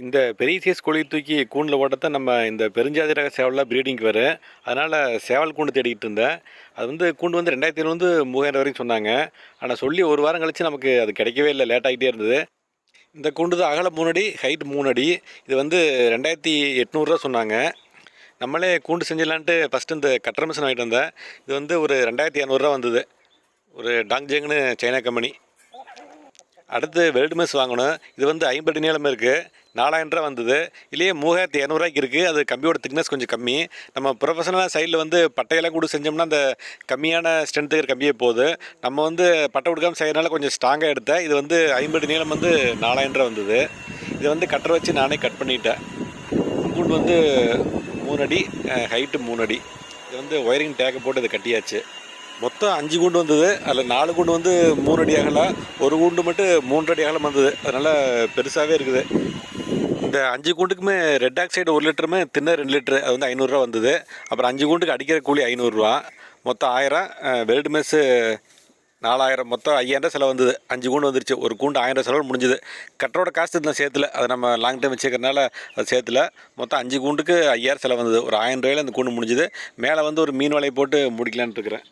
இந்த பெரிய சைஸ் கோழி தூக்கி கூண்டில் ஓட்டத்தை நம்ம இந்த பெருஞ்சாதி ரக சேவலில் ப்ரீடிங்க்கு வரும் அதனால் சேவல் கூண்டு தேடிக்கிட்டு இருந்தேன். அது வந்து கூண்டு வந்து ரெண்டாயிரத்தி ஐநூறு வந்து மூவாயிரம் வரைக்கும் சொன்னாங்க. ஆனால் சொல்லி ஒரு வாரம் கழித்து நமக்கு அது கிடைக்கவே இல்லை. லேட் ஆகிட்டே இருந்தது. இந்த கூண்டு தான் அகலம் மூணு அடி ஹைட் மூணு அடி. இது வந்து ரெண்டாயிரத்தி எட்நூறுரூவா சொன்னாங்க. நம்மளே கூண்டு செஞ்சிடலான்ட்டு ஃபஸ்ட்டு இந்த கட்டர் மிஷின் வாங்கிட்டு வந்தேன். இது வந்து ஒரு ரெண்டாயிரத்தி இரநூறுவா வந்தது. ஒரு டாங்ஜேங்னு சைனா கம்பெனி அடுத்து வெல்டு மெஸ் வாங்கணும். இது வந்து ஐம்பது நீளம் இருக்குது நாலாயிரம் ரூபா வந்தது. இல்லையே மூவாயிரத்தி இரநூறுவாய்க்கு இருக்குது அது கம்பியோட திக்னஸ் கொஞ்சம் கம்மி. நம்ம ப்ரொஃபஷனலாக சைடில் வந்து பட்டையெல்லாம் கூட செஞ்சோம்னா அந்த கம்மியான ஸ்ட்ரென்த்துக்கு இருக்கிற கம்பியே போகுது நம்ம வந்து பட்டை கொடுக்காமல் செய்கிறனால கொஞ்சம் ஸ்ட்ராங்காக எடுத்தேன். இது வந்து ஐம்பது நீளம் வந்து நாலாயிரம் ரூபா வந்தது. இதை வந்து கட்டரை வச்சு நானே கட் பண்ணிட்டேன். கூண்டு வந்து மூணு அடி ஹைட்டு மூணு அடி. இது வந்து ஒயரிங் டேக்கை போட்டு இதை கட்டியாச்சு. மொத்தம் அஞ்சு கூண்டு வந்தது. அதில் நாலு கூண்டு வந்து மூணு அடி அகலம் ஒரு கூண்டு மட்டும் மூன்று அடி அகலம் வந்தது. அதனால் பெருசாகவே இருக்குது. இந்த அஞ்சு கூண்டுக்குமே ரெட் ஆக்சைடு ஒரு லிட்டருமே தின்ன ரெண்டு லிட்டரு. அது வந்து ஐநூறுரூவா வந்தது. அப்புறம் அஞ்சு கூண்டுக்கு அடிக்கிற கூலி ஐநூறுரூவா மொத்தம் ஆயிரம் வெல்டு மெஸ்ஸு நாலாயிரம். மொத்தம் ஐயாயிரம் செலவு வந்தது. அஞ்சு கூண்டு வந்துருச்சு. ஒரு கூண்டு ஆயிரம் செலவு முடிஞ்சுது. கட்டரோட காசு இருந்தால் சேர்த்துல. அது நம்ம லாங் டைம் வச்சுக்கிறனால அது சேர்த்துல. மொத்தம் அஞ்சு கூண்டுக்கு ஐயாயிரம் செலவு வந்தது. ஒரு ஆயிரம் ரூபாயில் அந்த கூண்டு முடிஞ்சுது. மேலே வந்து ஒரு மீன் வலையை போட்டு முடிக்கலான்ட்டு இருக்கிறேன்.